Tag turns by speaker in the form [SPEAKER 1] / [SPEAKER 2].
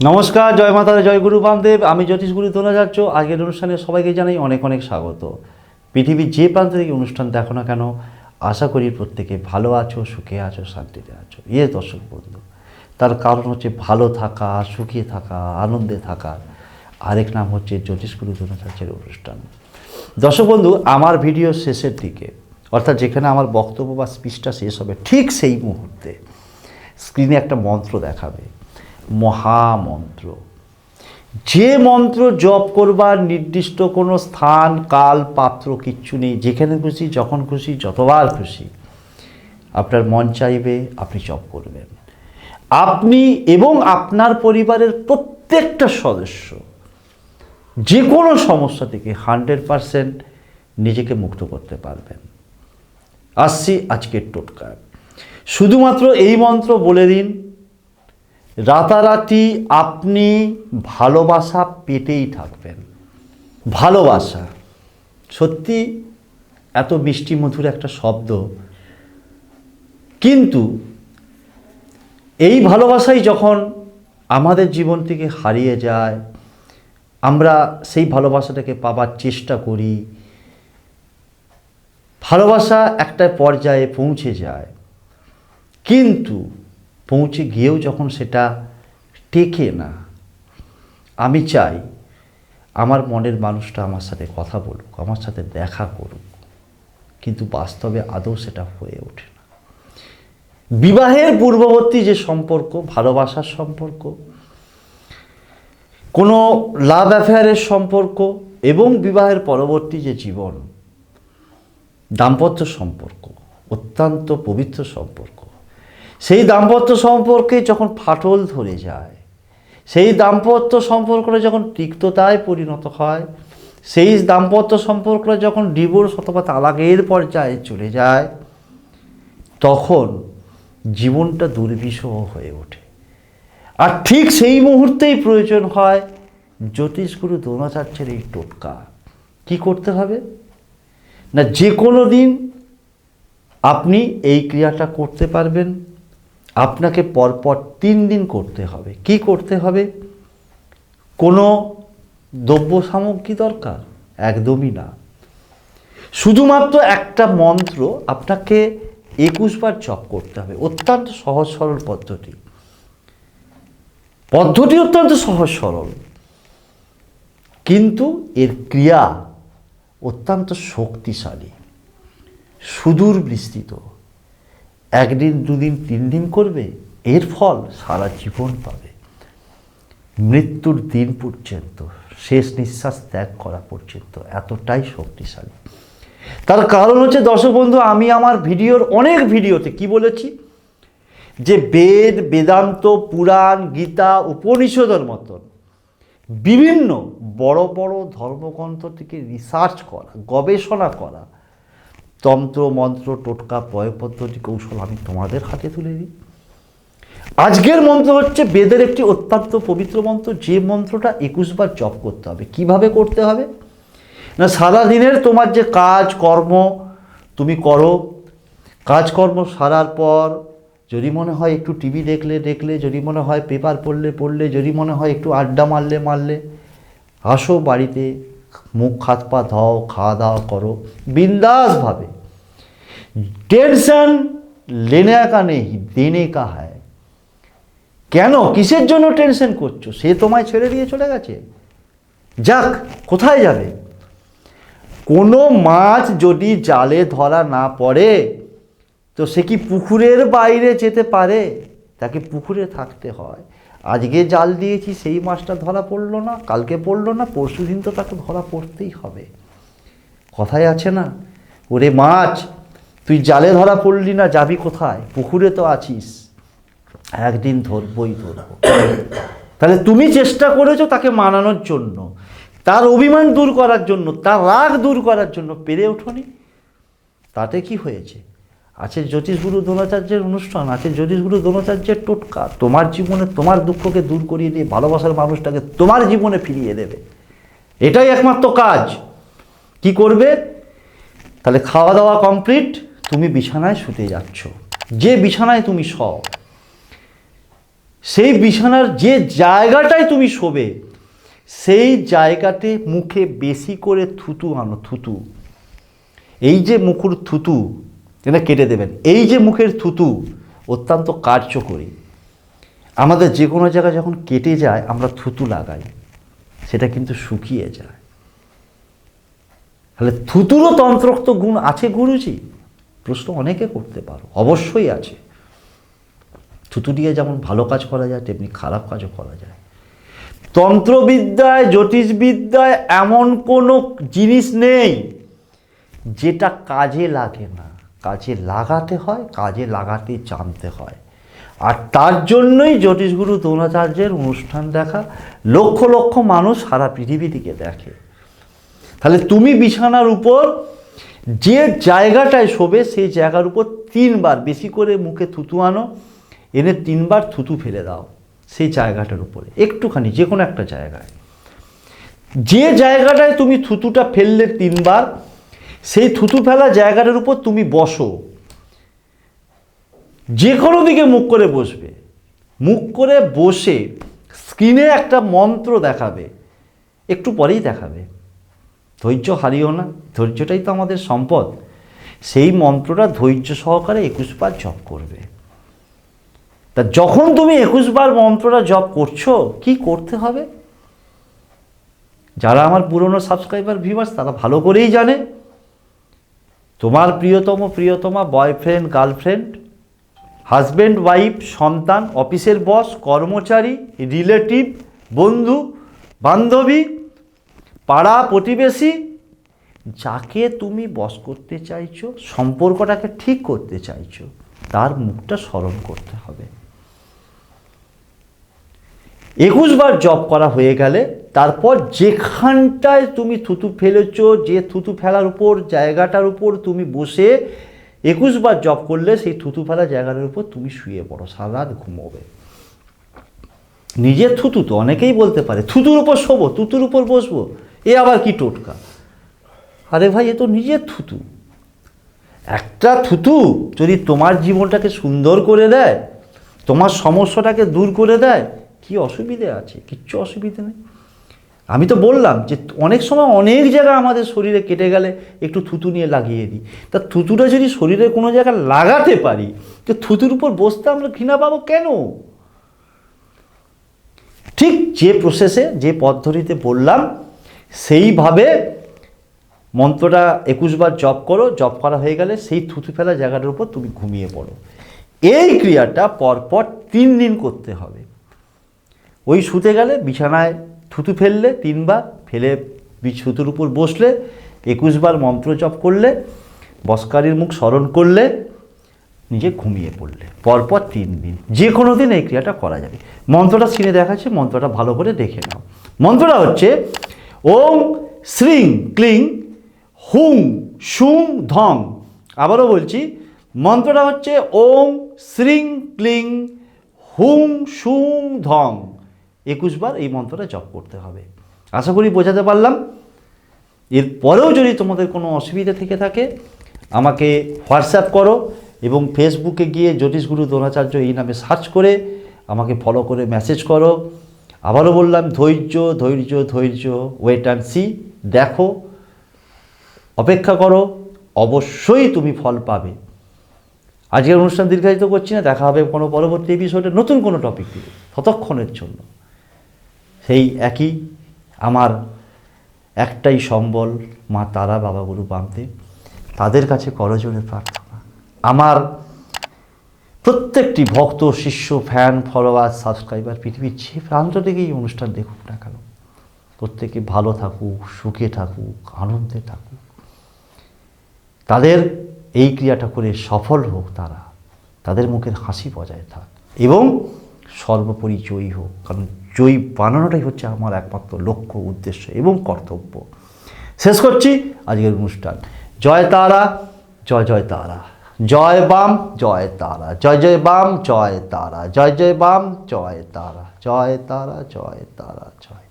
[SPEAKER 1] নমস্কার, জয় মাতারা, জয় গুরু বামদেব। আমি জ্যোতিষ গুরু দোলাচার্য আগের অনুষ্ঠানে সবাইকে জানাই অনেক অনেক স্বাগত। পৃথিবীর যে প্রান্ত থেকে অনুষ্ঠান দেখো না কেন, আশা করি প্রত্যেকে ভালো আছো, সুখে আছো, শান্তিতে আছো। ইয়ে দর্শক বন্ধু, তার কারণ হচ্ছে ভালো থাকা, সুখে থাকা, আনন্দে থাকা। আরেক নাম হচ্ছে জ্যোতিষ গুরু দোলাচার্যের অনুষ্ঠান। দর্শক বন্ধু, আমার ভিডিও শেষের দিকে, অর্থাৎ যেখানে আমার বক্তব্য বা স্পিচটা শেষ হবে, ঠিক সেই মুহূর্তে স্ক্রিনে একটা মন্ত্র দেখাবে। মহামন্ত্র। যে মন্ত্র জপ করবার নির্দিষ্ট কোনো স্থান, কাল, পাত্র কিচ্ছু নেই। যেখানে খুশি, যখন খুশি, যতবার খুশি। আপনার মন চাইবে, আপনি জপ করবেন। আপনি এবং আপনার পরিবারের প্রত্যেকটা সদস্য যে কোনো সমস্যা থেকে হান্ড্রেড পারসেন্ট নিজেকে মুক্ত করতে পারবেন। আসছি আজকের টোটকায় শুধুমাত্র এই মন্ত্র বলে দিন রাতারাতি আপনি ভালোবাসা পেতেই থাকবেন। ভালোবাসা। সত্যি এত মিষ্টি মধুর একটা শব্দ। কিন্তু এই ভালোবাসাই যখন আমাদের জীবন থেকে হারিয়ে যায়, আমরা সেই ভালোবাসাটাকে পাবার চেষ্টা করি, ভালোবাসা একটা পর্যায়ে পৌঁছে যায়। কিন্তু পৌঁছে গিয়েও যখন সেটা টেকে না, আমি চাই আমার মনের মানুষটা আমার সাথে কথা বলুক, আমার সাথে দেখা করুক, কিন্তু বাস্তবে আদৌ সেটা হয়ে ওঠে না। বিবাহের পূর্ববর্তী যে সম্পর্ক, ভালোবাসার সম্পর্ক, কোনো লাভ অ্যাফেয়ারের সম্পর্ক এবং বিবাহের পরবর্তী যে জীবন, দাম্পত্য সম্পর্ক, অত্যন্ত পবিত্র সম্পর্ক সেই দাম্পত্য সম্পর্কে যখন ফাটল ধরে যায়, সেই দাম্পত্য সম্পর্কটা যখন তিক্ততায় পরিণত হয়, সেই দাম্পত্য সম্পর্কটা যখন ডিভোর্স অথবা তালাকের পর্যায়ে চলে যায়, তখন জীবনটা দুর্বিষহ হয়ে ওঠে। আর ঠিক সেই মুহূর্তেই প্রয়োজন হয় জ্যোতিষগুরু দ্রোণাচার্যের এই টোটকা। কি করতে হবে? না, যে কোনো দিন আপনি এই ক্রিয়াটা করতে পারবেন। আপনাকে পরপর তিন দিন করতে হবে। কি করতে হবে? কোনো দ্রব্য সামগ্রী দরকার? একদমই না। শুধুমাত্র একটা মন্ত্র আপনাকে একুশবার জপ করতে হবে। অত্যন্ত সহজ সরল পদ্ধতি। পদ্ধতি অত্যন্ত সহজ সরল। কিন্তু এর ক্রিয়া অত্যন্ত শক্তিশালী সুদূর বিস্তৃত একদিন, দুদিন তিন দিন করবে, এর ফল সারা জীবন পাবে। মৃত্যুর দিন পর্যন্ত, শেষ নিঃশ্বাস ত্যাগ করা পর্যন্ত এতটাই শক্তিশালী। তার কারণ হচ্ছে, দর্শক বন্ধু, আমি আমার ভিডিওর অনেক ভিডিওতে কি বলেছি? যে বেদ, বেদান্ত, পুরাণ, গীতা, উপনিষদের মতন বিভিন্ন বড় বড় ধর্মগ্রন্থ থেকে রিসার্চ করা, গবেষণা করা তন্ত্র, মন্ত্র, টোটকা প্রয়োগ পদ্ধতি কৌশল আমি তোমাদের হাতে তুলে দিই। আজকের মন্ত্র হচ্ছে বেদের একটি অত্যন্ত পবিত্র মন্ত্র। যে মন্ত্রটা একুশবার জপ করতে হবে। কীভাবে করতে হবে? না, সারাদিনের তোমার যে কাজ, কর্ম তুমি করো। কাজকর্ম সারার পর যদি মনে হয় একটু টিভি দেখলে দেখলে, যদি মনে হয় পেপার পড়লে পড়লে, যদি মনে হয় একটু আড্ডা মারলে মারলে, আসো বাড়িতে, মুখ, হাত, পা ধাও, খাওয়া দাওয়া করো। বিন্দাসভাবে টেনশন লেনে কা নেই দেনে কা হয় কেন? কিসের জন্য টেনশন করছ? সে তোমায় ছেড়ে দিয়ে চলে গেছে। যাক, কোথায় যাবে? কোনো মাছ যদি জালে ধরা না পড়ে, তো সে কি পুকুরের বাইরে যেতে পারে? তাকে পুকুরে থাকতে হয়। আজকে জাল দিয়েছি, সেই মাছটা ধরা পড়ল না, কালকে পড়ল না পরশু দিন তো তাকে ধরা পড়তেই হবে। কথায় আছে না? ওরে মাছ তুই জালে ধরা পড়লি না, যাবি কোথায়? পুকুরে তো আছিস। একদিন ধরবই ধরবো তাহলে তুমি চেষ্টা করেছ তাকে মানানোর জন্য। তার অভিমান দূর করার জন্য, তার রাগ দূর করার জন্য পেরে ওঠনি। তাতে কি হয়েছে? আছে জ্যোতিষগুরু দ্রোণাচার্যের অনুষ্ঠান, আছে জ্যোতিষগুরু দ্রোণাচার্যের টোটকা। তোমার জীবনে তোমার দুঃখকে দূর করিয়ে দিয়ে ভালোবাসার মানুষটাকে তোমার জীবনে ফিরিয়ে দেবে। এটাই একমাত্র কাজ। কি করবে? তাহলে খাওয়া দাওয়া কমপ্লিট তুমি বিছানায় শুতে যাচ্ছ। যে বিছানায় তুমি শও, সেই বিছানার যে জায়গাটায় তুমি শোবে, সেই জায়গাতে মুখে বেশি করে থুতু আনো, থুতু। এই যে মুখুর থুতু, এটা কেটে দেবেন। এই যে মুখের থুতু, অত্যন্ত কার্যকরী। আমাদের যে কোনো জায়গায় যখন কেটে যায়, আমরা থুতু লাগাই, সেটা কিন্তু শুকিয়ে যায়। তাহলে থুতুরও তন্ত্রক্ত গুণ আছে গুরুজি? প্রশ্ন অনেকে করতে পারো, অবশ্যই আছে। থুতু দিয়ে যেমন ভালো কাজ করা যায়, তেমনি খারাপ কাজও করা যায়। তন্ত্রবিদ্যায়, জ্যোতিষবিদ্যায় এমন কোনো জিনিস নেই যেটা কাজে লাগে না। কাজে লাগাতে হয়, কাজে লাগাতে জানতে হয়। আর তার জন্যই জ্যোতিষগুরু দ্রোণাচার্যের অনুষ্ঠান দেখা লক্ষ লক্ষ মানুষ সারা পৃথিবী থেকে দেখে। তাহলে তুমি বিছানার উপর যে জায়গাটায় শোবে সেই জায়গার উপর তিনবার বেশি করে মুখে থুতু আনো, এনে তিনবার থুতু ফেলে দাও সেই জায়গাটার উপরে, একটুখানি যে কোনো একটা জায়গায়। যে জায়গাটায় তুমি থুতুটা ফেললে তিনবার, সেই থুতু ফেলা জায়গাটার উপর তুমি বসো। যে কোনো দিকে মুখ করে বসবে। মুখ করে বসে স্ক্রিনে একটা মন্ত্র দেখাবে, একটু পরেই দেখাবে। ধৈর্য হারিও না, ধৈর্যটাই তো আমাদের সম্পদ। সেই মন্ত্রটা ধৈর্য সহকারে একুশ বার জপ করবে। তা যখন তুমি একুশ বার মন্ত্রটা জপ করছ, কি করতে হবে? যারা আমার পুরনো সাবস্ক্রাইবার ভিউয়ার্স তারা ভালো করেই জানে। তোমার প্রিয়তম, প্রিয়তমা বয়ফ্রেন্ড গার্লফ্রেন্ড হাজব্যান্ড ওয়াইফ সন্তান, অফিসের বস কর্মচারী রিলেটিভ বন্ধু, বান্ধবী পাড়া প্রতিবেশী যাকে তুমি বস করতে চাইছো, সম্পর্কটাকে ঠিক করতে চাইছো, তার মুখটা স্মরণ করতে হবে। একুশ বার জব করা হয়ে গেলে তারপর যেখানটায় তুমি থুতু ফেলেছ, যে থুতু ফেলার উপর, জায়গাটার উপর তুমি বসে একুশ বার জব করলে সেই থুতু ফেলা জায়গাটার উপর তুমি শুয়ে পড়ো, সারা রাত ঘুমোবে। নিজের থুতু তো অনেকেই বলতে পারে, থুতুর উপর শোবো, থুতুর উপর বসবো। এ আবার কি টোটকা? আরে ভাই, এ তো নিজের থুতু। একটা থুতু যদি তোমার জীবনটাকে সুন্দর করে দেয়, তোমার সমস্যাটাকে দূর করে দেয়, কি অসুবিধে আছে? কিচ্ছু অসুবিধে নেই। আমি তো বললাম যে অনেক সময় অনেক জায়গা আমাদের শরীরে কেটে গেলে একটু থুতু নিয়ে লাগিয়ে দিই। তা থুতুটা যদি শরীরে কোনো জায়গায় লাগাতে পারি, তো থুতুর উপর বসতে আমরা ঘৃণা পাবো কেন? ঠিক যে প্রসেসে যে পদ্ধতিতে বললাম সেইভাবে মন্ত্রটা একুশবার জপ করো, জপ করা হয়ে গেলে সেই থুতু ফেলা জায়গাটার উপর তুমি ঘুমিয়ে পড়ো। এই ক্রিয়াটা পরপর তিন দিন করতে হবে। ওই শুতে গেলে বিছানায় থুতু ফেললে তিনবার, ফেলে থুতুর উপর বসলে একুশবার মন্ত্র জপ করলে, বসকারীর মুখ স্মরণ করলে নিজে ঘুমিয়ে পড়লে। পরপর তিন দিন। যে কোনো দিন এই ক্রিয়াটা করা যাবে। মন্ত্রটা স্ক্রিনে দেখাচ্ছে, মন্ত্রটা ভালো করে দেখে নাও। মন্ত্রটা হচ্ছে ওম শ্রিং ক্লিং হুং সুং ধং। আবারও বলছি, মন্ত্রটা হচ্ছে ওম শ্রিং ক্লিং হুং সুং ধং। একুশবার এই মন্ত্রটা জপ করতে হবে। আশা করি বোঝাতে পারলাম। এরপরেও যদি তোমাদের কোনো অসুবিধা থেকে থাকে, আমাকে হোয়াটসঅ্যাপ করো এবং ফেসবুকে গিয়ে জ্যোতিষগুরু দ্রোণাচার্য এই নামে সার্চ করে আমাকে ফলো করে মেসেজ করো। আবারও বললাম, ধৈর্য ধৈর্য ধৈর্য ওয়েট অ্যান্ড সি দেখো, অপেক্ষা করো, অবশ্যই তুমি ফল পাবে। আজকের অনুষ্ঠান দীর্ঘায়িত করছি না, দেখা হবে কোনো পরবর্তী এপিসোডে নতুন কোনো টপিক দিয়ে ততক্ষণের জন্য। সেই একই, আমার একটাই সম্বল, মা তারা বাবা গুরু তাদের কাছে করজোরে প্রার্থনা। আমার প্রত্যেকটি ভক্ত, শিষ্য ফ্যান ফলোয়ার সাবস্ক্রাইবার পৃথিবীর যে প্রান্ত থেকে এই অনুষ্ঠান দেখুক না কেন, প্রত্যেকে ভালো থাকুক, সুখে থাকুক, আনন্দে থাকুক। তাদের এই ক্রিয়াটা করে সফল হোক তারা, তাদের মুখের হাসি বজায় থাক এবং সর্বোপরি জয়ী হোক। কারণ জয়ী বানানোটাই হচ্ছে আমার একমাত্র লক্ষ্য, উদ্দেশ্য এবং কর্তব্য। শেষ করছি আজকের অনুষ্ঠান। জয় তারা, জয় জয় তারা। জয় বাম, জয় তারা। জয় জয় বাম, জয় তারা। জয় জয় বাম, জয় তারা। জয় তারা জয় তারা, জয়